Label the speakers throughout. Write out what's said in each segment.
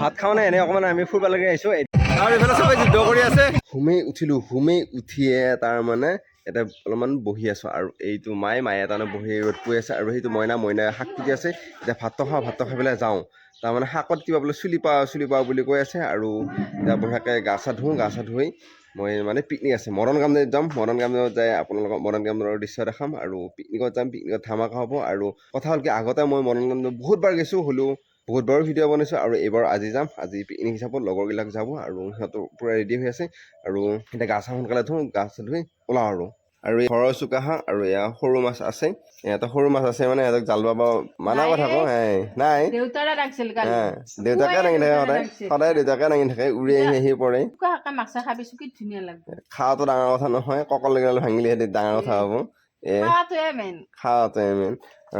Speaker 1: ভাত খাওঁ নে এনে অকণমান আমি ফুৰিব লাগি আহিছোঁ আৰু এইফালে চবে যুদ্ধ কৰি আছে। সুমেই উঠিলোঁ সুমেই উঠিয়ে তাৰ মানে এটা অলপমান বহি আছোঁ আৰু এইটো মায়ে মায়ে তাৰমানে বহি ৰ'দ পৰি আছে আৰু সেইটো মইনা মইনাই শাক কুটি আছে। এতিয়া ভাতটো খাওঁ ভাতটো খাই পেলাই যাওঁ। তাৰমানে শাকত কিবা বোলে চুলি পাওঁ চুলি পাওঁ বুলি কৈ আছে আৰু এতিয়া বঢ়িয়াকৈ গা চা ধুওঁ গা চা ধুই মই মানে পিকনিক আছে। মদন গামদেৱত যাম মদন গামদেৱত যাই আপোনালোকক মদন গামদেৱৰ দৃশ্য দেখাম আৰু পিকনিকত যাম পিকনিকত ধামাকা হ'ব আৰু কথা হ'ল কি আগতে মই মদন গামদেৱ বহুতবাৰ গৈছোঁ হ'লেও বহুতবাৰো ভিডিঅ' বনাইছোঁ আৰু এইবাৰ আজি যাম। আজি পিকনিক হিচাপত লগৰবিলাক যাব আৰু সিহঁতৰ পূৰা ৰেডি হৈ আছে। আৰু এতিয়া গা চা সোনকালে ধুওঁ গা চা ধুই ওলাওঁ আৰু। আৰু এই ঘৰৰ চুকা হাঁহ আৰু এয়া সৰু মাছ আছে। ইয়াতে সৰু মাছ আছে মানে সিহঁতক জাল বাব মানা কথা কওঁ এই নাই। হা দেউতাকে দাঙি থাকে সদায়। সদায় দেউতাকে দাঙি থাকে উৰি আহি আহি পৰে। খাৱাটো ডাঙৰ কথা নহয় ককল লাগিলে ভাঙিলে সিহঁতি ডাঙৰ কথা হ'ব। এ
Speaker 2: খোৱাটোৱে মেইন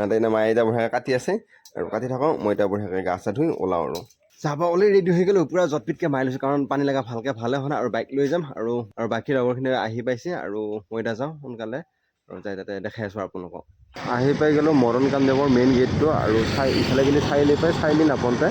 Speaker 1: এতিয়া মায়ে এতিয়া বঢ়িয়াকৈ কাটি আছে। আৰু কাটি থাকক মই এতিয়া বঢ়িয়াকৈ গা চা ধুই ওলাওঁ আৰু। যাব অলৰেডি ৰেডি হৈ গ'লোঁ পূৰা জটপিটকৈ মাৰি লৈছোঁ কাৰণ পানী লগা ভালকৈ ভালে হোৱা নাই আৰু বাইক লৈ যাম আৰু আৰু বাকী লগৰখিনি আহি পাইছে আৰু মই এতিয়া যাওঁ সোনকালে আৰু যাই তাতে দেখাই আছোঁ আপোনালোকক। আহি পাই গ'লোঁ মদন কামদেৱৰ মেইন গেটটো আৰু চাই ইফালে কিন্তু চাৰিআলি পাই চাৰিআলি নাপাওঁতে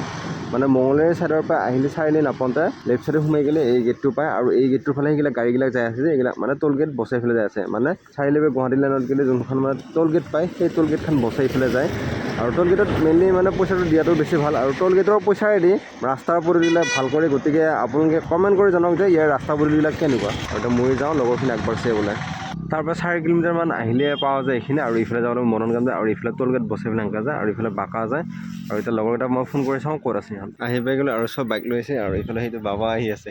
Speaker 1: মানে মঙলদৈ চাইডৰ পৰা আহিলে চাৰিআলি নাপাওঁতে লেফ্ট চাইডে সোমাই গ'লে এই গেটটো পায় আৰু এই গেটটোৰ ফালে সেইবিলাক গাড়ীবিলাক যাই আছে যে এইবিলাক মানে টোল গেট বচাই ফালে যাই আছে। মানে চাৰিআলি পৰা গুৱাহাটী লাইনত গ'লে যোনখন মানে টোল গেট পায়, সেই টোল গেটখন বচাই ফালে যায়। আৰু টোল গেটত মেইনলি মানে পইচাটো দিয়াটো বেছি ভালো। আৰু টোল গেটৰ পইচাৰেদি ৰাস্তাৰ পদূলিবিলাক ভালো কৰি, গতিকে আপোনালোকে কমেণ্ট কৰি জনাওক যে ইয়াৰ ৰাস্তা পদূলিবিলাক কেনেকুৱা। আৰু এতিয়া মই যাওঁ, লগৰখিনি আগবাঢ়িছে বোলে। তাৰ পৰা চাৰি কিলোমিটাৰমান আহিলে পাওঁ যায় এইখিনি আৰু ইফালে যাবলৈ মনন গাম যায় আৰু ইফালে টোল গেট বচাই পেলাই এনেকুৱা যায় আৰু ইফালে বাঁকা যায় আৰু এতিয়া লগৰকেইটাক মই ফোন কৰি চাওঁ ক'ত আছে আহি পাই গ'লে আৰু চব বাইক লৈ আছে আৰু ইফালে সেইটো বাবা আহি আছে।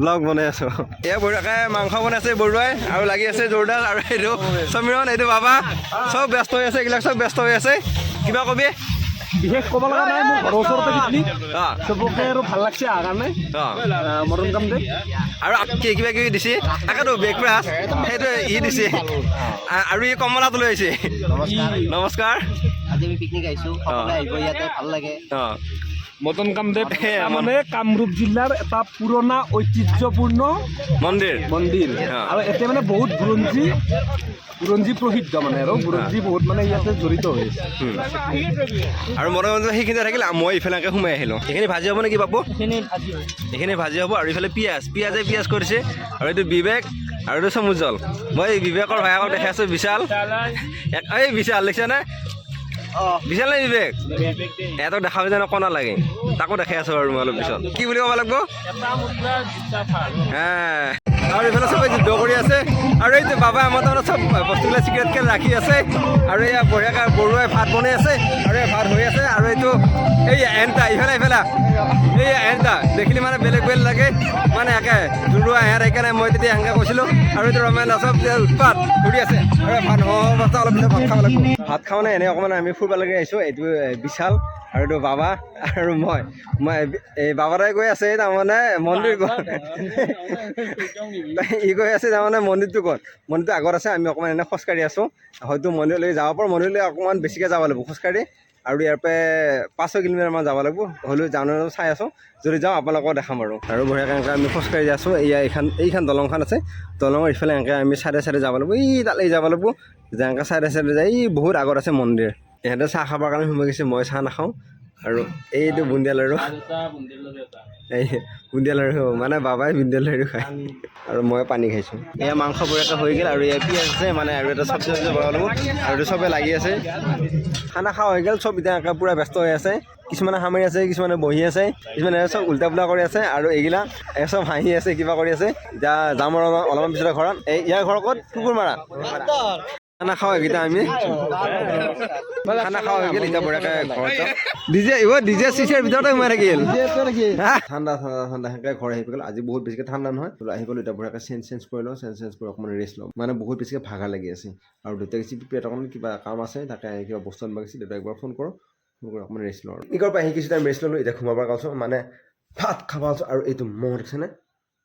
Speaker 1: ব্লগ বনাই আছোঁ। এয়া বঢ়িয়াকৈ মাংস বনাইছে বৰুৱাই আৰু লাগি আছে জোৰদাৰ আৰু এইটো সমীৰণ, এইটো বাবা। চব ব্যস্ত হৈ আছে এইবিলাক চব ব্যস্ত হৈ আছে। কিবা কবি?
Speaker 3: বিশেষ ক'ব লগা নাই মোৰ ঘৰৰ ওচৰতে পিকনিক চবকে আৰু ভালো লাগছে আহাৰ কাৰণে।
Speaker 1: অঁ
Speaker 3: কাম দে
Speaker 1: আৰু কি কিবা কিবি দিছে। তাকেতো ব্ৰেকফাষ্ট সেইটো ই দিছে। আৰু ই কমলাটো লৈ আহিছে। নমস্কাৰ।
Speaker 4: আজি আমি পিকনিক আহিছোঁ। সকলোৱে আহিব ইয়াতে ভালো লাগে।
Speaker 1: হে, আমাৰ-
Speaker 3: মানে কামৰূপ জিলাৰ এটা পুৰণা ঐতিহ্যপূৰ্ণ
Speaker 1: মন্দিৰ।
Speaker 3: মন্দিৰ। আৰু ইয়াতে মানে বহুত বুৰঞ্জী বুৰঞ্জী প্ৰসিদ্ধ মানে আৰু। বুৰঞ্জী বহুত মানে ইয়াতে জড়িত হৈ আছে।
Speaker 1: আৰু মনে মনে সেইখিনি থাকিলে মই ইফালে সোমাই আহিলোঁ। এইখিনি ভাজি হ'ব নেকি বাবু এইখিনি ভাজি হ'ব। আৰু ইফালে পিঁয়াজ। পিঁয়াজে পিঁয়াজ কৰিছে। আৰু এইটো বিবেক আৰু এইটো সমুজ্জ্বল। মই এই বিবেকৰ ভায়েকক দেখাই আছোঁ বিশাল। এই বিশাল দেখিছেনে? বিশাল না বিবেক। এহঁতক দেখাব যেন অকণা লাগে। তাকো দেখাই আছো আৰু মই অলপ পিছত। কি বুলি ক'ব লাগিব? হা। আৰু এইফালে চবে যুদ্ধ কৰি আছে। আৰু এইটো বাবা, আমাৰ তাৰমানে চব বস্তুবিলাক চিক্ৰেটকৈ ৰাখি আছে। আৰু এয়া বঢ়িয়াকৈ বৰুৱাই ভাত বনাই আছে। আৰু এই ভাত হৈ আছে। আৰু এইটো এই এনটা ইফালে ইফালে। এই এনটা দেখিলে মানে বেলেগ বেলেগ লাগে। মানে একে জোৰোৱা এহেঁত সেইকাৰণে মই তেতিয়া এনেকৈ কৈছিলোঁ। আৰু এইটো ৰমেন যে উৎপাত ঘূৰি আছে। আৰু ভাত হোৱা অৱস্থা অলপ পিছত ভাত খাব লাগিব। ভাত খাওঁ নে? এনেই অকণমান আমি ফুৰিব লাগি আহিছোঁ। এইটো বিশাল। আৰু এইটো বাবা আৰু মই। মই এই বাবাৰাই গৈ আছে তাৰমানে মন্দিৰ গ'ল। ই গৈ আছে, তাৰমানে মন্দিৰটো ক'ত মন্দিৰটো আগত আছে, আমি অকণমান এনে খোজকাঢ়ি আছোঁ। হয়তো মন্দিৰলৈ যাব পাৰোঁ, মন্দিৰলৈ অকণমান বেছিকৈ যাব লাগিব খোজকাঢ়ি। আৰু ইয়াৰ পৰা পাঁচ ছয় কিলোমিটাৰমান যাব লাগিব, হ'লেও যাওঁ চাই আছোঁ। যদি যাওঁ, আপোনালোকক দেখাম আৰু আৰু বঢ়িয়াকৈ এনেকৈ আমি খোজকাঢ়ি আছোঁ। এয়া এইখন এইখন দলংখন আছে। দলঙৰ ইফালে এনেকৈ আমি চাইডে চাইডে যাব লাগিব। ই তালৈ যাব লাগিব। যে এনেকৈ চাইডে চাইডে যায় ই বহুত আগত আছে মন্দিৰ। ইহঁতে চাহ খাবৰ কাৰণে সোমাই গৈছে মই চাহ নাখাওঁ। আৰু এইটো বুন্দিয়া লাড়ু এই বুন্দিয়া লাড়ু মানে বাবাই বুন্দিয়া লাড়ু খায়। আৰু মই পানী খাইছোঁ। এয়া মাংস বঢ়িয়াকৈ হৈ গ'ল আৰু এয়া পিঁয়াজ আছে মানে আৰু এটা চব্জি চব্জি লাগিব। আৰু এইটো চবে লাগি আছে। খানা খোৱা হৈ গ'ল চব এতিয়া পূৰা ব্যস্ত হৈ আছে। কিছুমানে সামৰি আছে কিছুমানে বহি আছে। কিছুমানে চব উল্টা পুল্টা কৰি আছে আৰু এইগিলা এই চব হাঁহি আছে কিবা কৰি আছে। এতিয়া যাম আৰু অলপমান পিছতে ঘৰত। এই ইয়াৰ ঘৰ ক'ত? কুকুৰ মাৰা খানা খাওঁ এইকেইটা আমি খানা খাওঁ গ'ল এতিয়া বঢ়িয়াকৈ ঘৰত ডিজে ইও ডিজে চিচিৰ ভিতৰতে সোমাই থাকিল? ঠাণ্ডা ঠাণ্ডা ঠাণ্ডা সেনেকৈ ঘৰ আহি গ'ল আজি বহুত বেছিকৈ ঠাণ্ডা নহয় আহি গ'লো এতিয়া বঢ়িয়াকৈ চেঞ্জ চেঞ্জ কৰি লওঁ চেঞ্জ চেঞ্জ কৰি অকণমান ৰেষ্ট লওঁ মানে বহুত বেছিকৈ ভাগৰ লাগি আছে আৰু দেউতাই কৈছে পেট অকণমান কিবা কাম আছে তাকে কিবা বস্তু আনিব গৈছে দেউতাক একবাৰ ফোন কৰোঁ ফোন কৰি অকণমান ৰেষ্ট লওঁ ইকৰ পৰা আহি কিছু টাইম ৰেষ্ট ল'লোঁ এতিয়া সোমাব কৈছোঁ মানে ভাত খাব আৰু এইটো মহ দেখিছেনে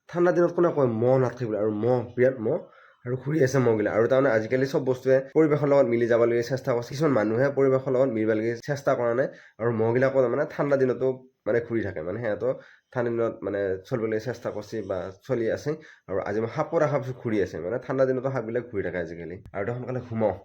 Speaker 1: ঠাণ্ডা দিনত কোনে কয় মহ নাথাকিবলৈ আৰু মহ বিৰাট মহ আৰু ঘূৰি আছে মহগিলা আৰু তাৰমানে আজিকালি চব বস্তুৱে পৰিৱেশৰ লগত মিলি যাবলৈ চেষ্টা কৰিছে কিছুমান মানুহে পৰিৱেশৰ লগত মিলিবলৈ চেষ্টা কৰা নাই আৰু মহবিলাকো তাৰমানে ঠাণ্ডা দিনতো মানে ঘূৰি থাকে। মানে সিহঁতৰ ঠাণ্ডা দিনত মানে চলিবলৈ চেষ্টা কৰিছে বা চলি আছে। আৰু আজি মই সাপৰ সাপ ঘূৰি আছে। মানে ঠাণ্ডা দিনতো সাপবিলাক ঘূৰি থাকে আজিকালি। আৰু এতিয়া সোনকালে ঘুমাওঁ